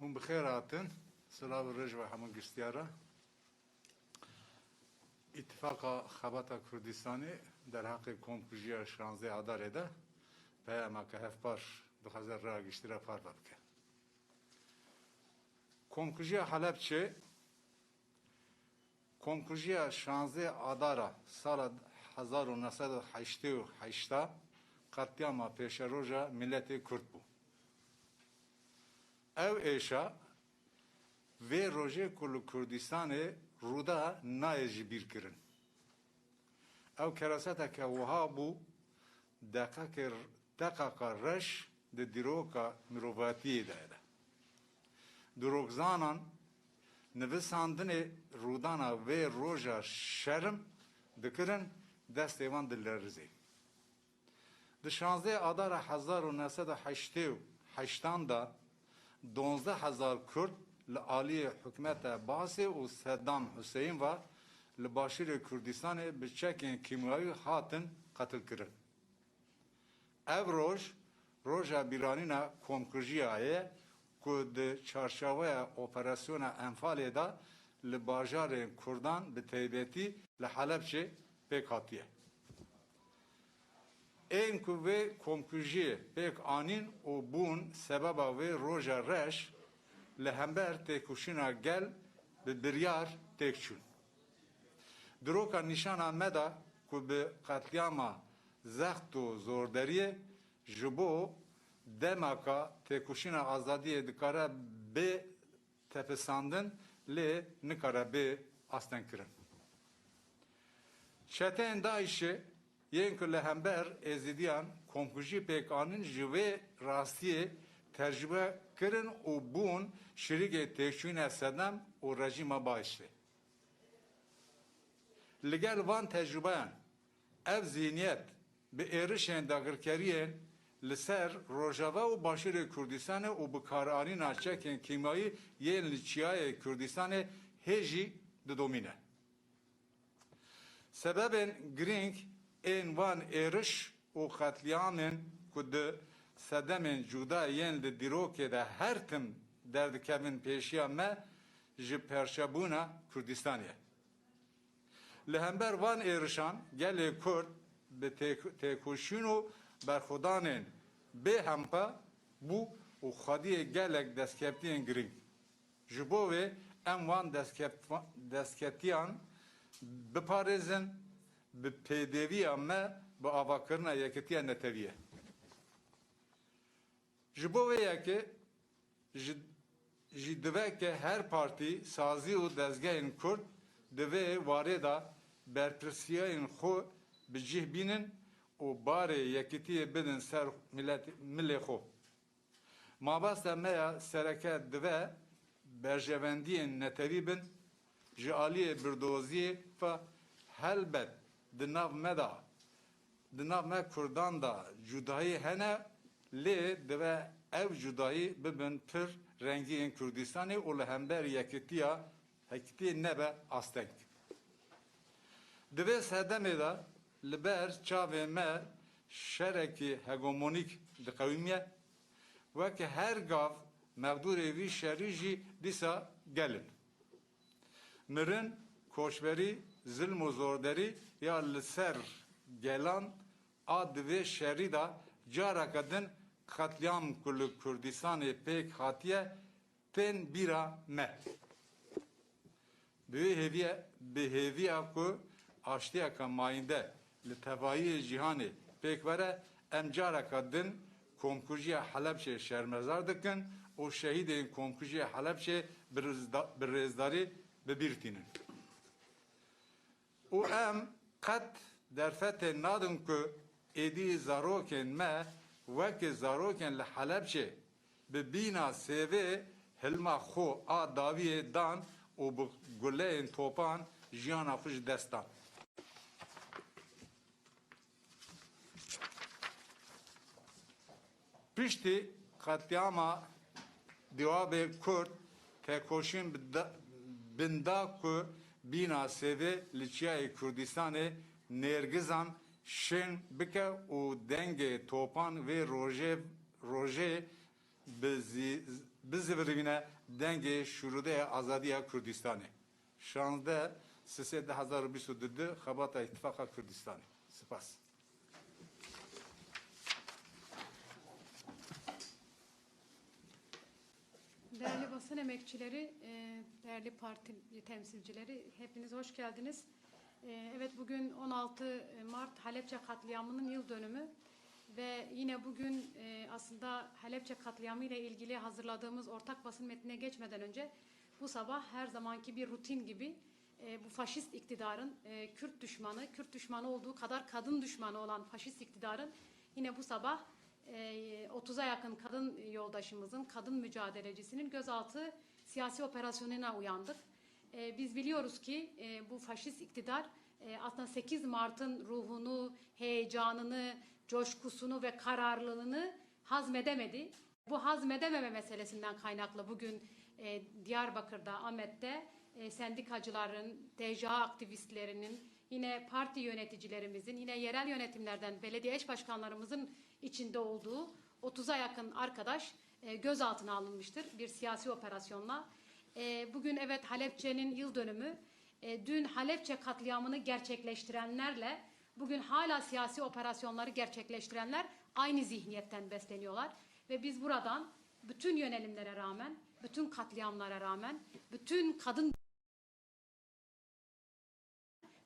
Hûn bi xêr hatin. Silav ve hemû giştyara. İttifaka Xebata Kurdistanê derheqê komkujiya şanzê Adarê de peyameke hevpar dixwaze ragiştîra par bike. Komkujiya Helepçe Komkujiya şanzê Adara sala 1988 qetyama pêşeroja milletê Kurd bû. ev eşa ve roje kolu Kurdistan'ı ruda nayeci bir kirin. Ev kerasete ke vaha bu dakakir dakaka reş de diroka mirovatiye de ede. Durokzanan نویساندنê rûdana vê roja şerm dikirin destêvan dilerizê. Di şanzdê adara hezar û nesed heştê û heştan da hezar Kurd li aliyê hikûmeta Basê û Seddam Hüseyin ve li başîrê Kurdistanê bi çekên kîmyayî hatin qetilkirin. Ev roj, roja bîranîna komkujiya ye ku di çarşaveya operasyona Enfalê de li bajarên Kurdan bi taybetî li. Ên ku vê komkujiyê pêk anîn û bûn sebeba vê roja reş li hember têkuşîna gel bi biryar têk çûn. Diroka nîşana me da ku zext û zorderiyê ji bo demaka têkuşîna azadiyê dikare bê tepesandin lê nikare bê astenkirin. Çeteyên Daişê yên ku li hember êzidiyan komkujî pêkanîn ji vê rastiyê tercübe kirin û bûn şirîgê têkçûna Sedem û rejîma Baişê. Li gel van tecrübeyan ev zihniyet bi êrişên dagirkeriyên li ser Rojava û Başîrê Kurdistanê û bi karanîna çekên kîmayî yên li Çiyayê Kurdistanê hê jî girîng ên van êriş û qetliyanên ku di sedemên cuda yên li dîrokê de her tim derdikevin pêşiya me ji perşebûna Kurdistanê. Li van êrişan gelê Kurd bi têkoşîn û berxwedanên bê hempa bû û xwediyê gelek destkeftiyên girîng. Ji bo wê em wan biparêzin bi pêdeviya me bi avakirina yekitiya neteviye. Ji bo vê yekê jî diveke her partî sazî û dezgehên Kurd di vê warê da berpirsiyayên xwe bi cih bînin û barê yekitiyê bidin ser milê xwe. Mabasta me ya sereke dive berjevendiyên netevî bin ji aliyê birdoziyê helbet di nav me da di me Kurdan da cudayî hene lê dive ev cudayî bibin pir rengiyên Kurdistanê û li hember yekitiya hekitiyê nebe asteng. Divê sedemê de li ber çavê me şerekî hegemonîk diqewimiye wekî her gav mevdûrê vî şerî jî gelin. Mirin, koçberî, zilm û ya li ser gelan a divê şerî da careke din qetliyam ku li Kurdistanê pêk hatiye tên bîra me. Bi vê hêviye bi hêviya ku aştiyeka mayînde li tevayî cîhanê pêk vere em careka din komkujiya Helepçe şermezar dikin û şehîdên komkujiya Helepçe bi rêzdarî bibîrtînin. em qet derfetê nadin ku êdî zarokên me wekî zarokên li Helepçe bi bîna sêvê hilma xwe a daviyê dan û bi guleyên topan jiyana xwe ji dest dan. Piştî qetyama diwabê Kurd tekoşîn binda ku bîna sêvê li Çiyayê Kurdistanê nêrgizan şên bike û dengê topan vê rojê rojê bizi bizivrine denge şurude azadiya Kürdistan'ı. Şanzde sise de 2022 Xabata İttifaka Kürdistan'ı. Spas. Değerli basın emekçileri, e, değerli parti temsilcileri, hepiniz hoş geldiniz. E, Evet bugün 16 Mart Halepçe katliamının yıl dönümü ve yine bugün e, aslında Halepçe katliamı ile ilgili hazırladığımız ortak basın metnine geçmeden önce bu sabah her zamanki bir rutin gibi bu faşist iktidarın Kürt düşmanı, Kürt düşmanı olduğu kadar kadın düşmanı olan faşist iktidarın yine bu sabah 30'a yakın kadın yoldaşımızın, kadın mücadelecisinin gözaltı siyasi operasyonuna uyandık. E, biz biliyoruz ki e, bu faşist iktidar e, aslında 8 Mart'ın ruhunu, heyecanını, coşkusunu ve kararlılığını hazmedemedi. Bu hazmedememe meselesinden kaynaklı bugün e, Diyarbakır'da, Ahmet'te sendikacıların, DJA aktivistlerinin, yine parti yöneticilerimizin, yine yerel yönetimlerden belediye eş başkanlarımızın içinde olduğu 30'a yakın arkadaş e, gözaltına alınmıştır bir siyasi operasyonla. E, bugün evet Halepçe'nin yıl dönümü. E, dün Halepçe katliamını gerçekleştirenlerle bugün hala siyasi operasyonları gerçekleştirenler aynı zihniyetten besleniyorlar. Ve biz buradan bütün yönelimlere rağmen, bütün katliamlara rağmen, bütün kadın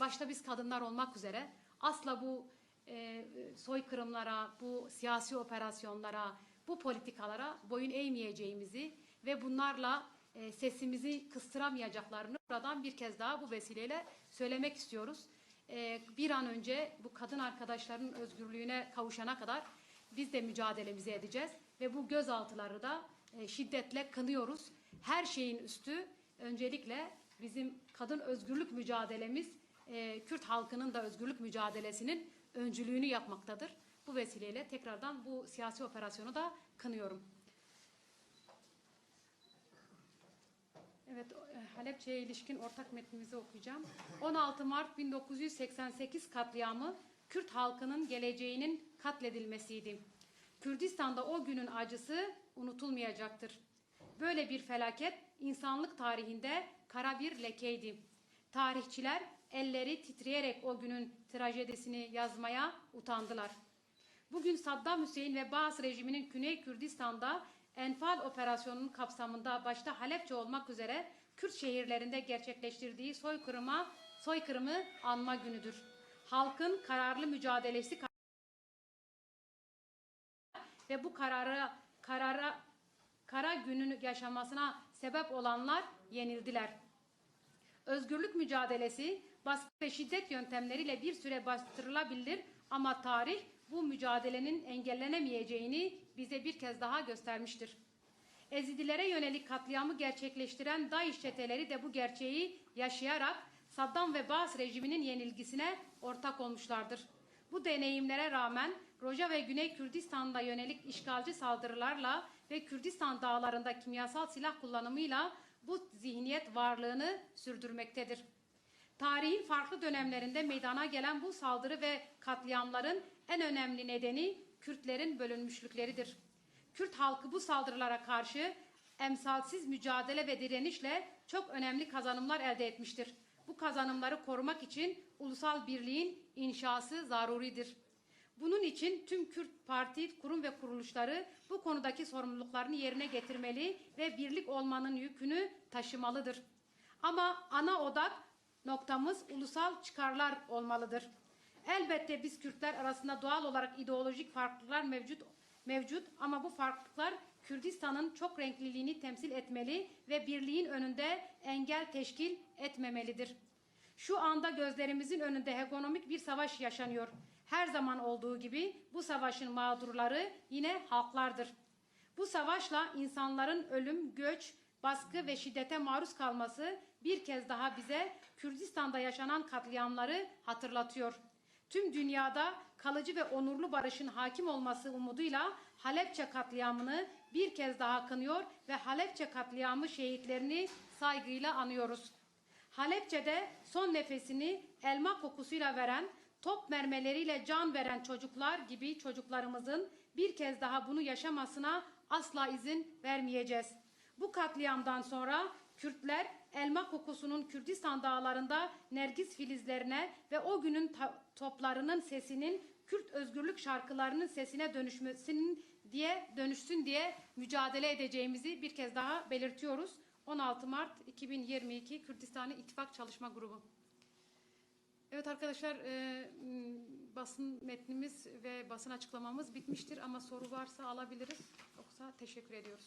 başta biz kadınlar olmak üzere asla bu e, soykırımlara, bu siyasi operasyonlara, bu politikalara boyun eğmeyeceğimizi ve bunlarla e, sesimizi kıstıramayacaklarını buradan bir kez daha bu vesileyle söylemek istiyoruz. E, bir an önce bu kadın arkadaşların özgürlüğüne kavuşana kadar biz de mücadelemizi edeceğiz ve bu gözaltıları da e, şiddetle kınıyoruz. Her şeyin üstü öncelikle bizim kadın özgürlük mücadelemiz e, Kürt halkının da özgürlük mücadelesinin öncülüğünü yapmaktadır. Bu vesileyle tekrardan bu siyasi operasyonu da kınıyorum. Evet, e, Halepçe'ye ilişkin ortak metnimizi okuyacağım. 16 Mart 1988 katliamı Kürt halkının geleceğinin katledilmesiydi. Kürdistan'da o günün acısı unutulmayacaktır. Böyle bir felaket insanlık tarihinde kara bir lekeydi. Tarihçiler elleri titreyerek o günün trajedisini yazmaya utandılar. Bugün Saddam Hüseyin ve Baas rejiminin Güney Kürdistan'da Enfal operasyonunun kapsamında başta Halepçe olmak üzere Kürt şehirlerinde gerçekleştirdiği soykırıma soykırımı anma günüdür. Halkın kararlı mücadelesi ve bu karara karara kara gününü yaşamasına sebep olanlar yenildiler. Özgürlük mücadelesi baskı ve şiddet yöntemleriyle bir süre bastırılabilir ama tarih bu mücadelenin engellenemeyeceğini bize bir kez daha göstermiştir. Ezidilere yönelik katliamı gerçekleştiren DAEŞ çeteleri de bu gerçeği yaşayarak Saddam ve Baas rejiminin yenilgisine ortak olmuşlardır. Bu deneyimlere rağmen Roja ve Güney Kürdistan'da yönelik işgalci saldırılarla ve Kürdistan dağlarında kimyasal silah kullanımıyla bu zihniyet varlığını sürdürmektedir. Tarihin farklı dönemlerinde meydana gelen bu saldırı ve katliamların en önemli nedeni Kürtlerin bölünmüşlükleridir. Kürt halkı bu saldırılara karşı emsalsiz mücadele ve direnişle çok önemli kazanımlar elde etmiştir. Bu kazanımları korumak için ulusal birliğin inşası zaruridir. Bunun için tüm Kürt parti, kurum ve kuruluşları bu konudaki sorumluluklarını yerine getirmeli ve birlik olmanın yükünü taşımalıdır. Ama ana odak noktamız ulusal çıkarlar olmalıdır. Elbette biz Kürtler arasında doğal olarak ideolojik farklılıklar mevcut mevcut ama bu farklılıklar Kürdistan'ın çok renkliliğini temsil etmeli ve birliğin önünde engel teşkil etmemelidir. Şu anda gözlerimizin önünde ekonomik bir savaş yaşanıyor. Her zaman olduğu gibi bu savaşın mağdurları yine halklardır. Bu savaşla insanların ölüm, göç, baskı ve şiddete maruz kalması bir kez daha bize Kürdistan'da yaşanan katliamları hatırlatıyor. Tüm dünyada kalıcı ve onurlu barışın hakim olması umuduyla Halepçe katliamını bir kez daha kınıyor ve Halepçe katliamı şehitlerini saygıyla anıyoruz. Halepçe'de son nefesini elma kokusuyla veren, top mermeleriyle can veren çocuklar gibi çocuklarımızın bir kez daha bunu yaşamasına asla izin vermeyeceğiz. Bu katliamdan sonra Kürtler elma kokusunun Kürdistan dağlarında nergis filizlerine ve o günün toplarının sesinin Kürt özgürlük şarkılarının sesine dönüşmesinin diye dönüşsün diye mücadele edeceğimizi bir kez daha belirtiyoruz. 16 Mart 2022 Kürdistani İttifak Çalışma Grubu. Evet arkadaşlar e, basın metnimiz ve basın açıklamamız bitmiştir ama soru varsa alabiliriz. Yoksa teşekkür ediyoruz.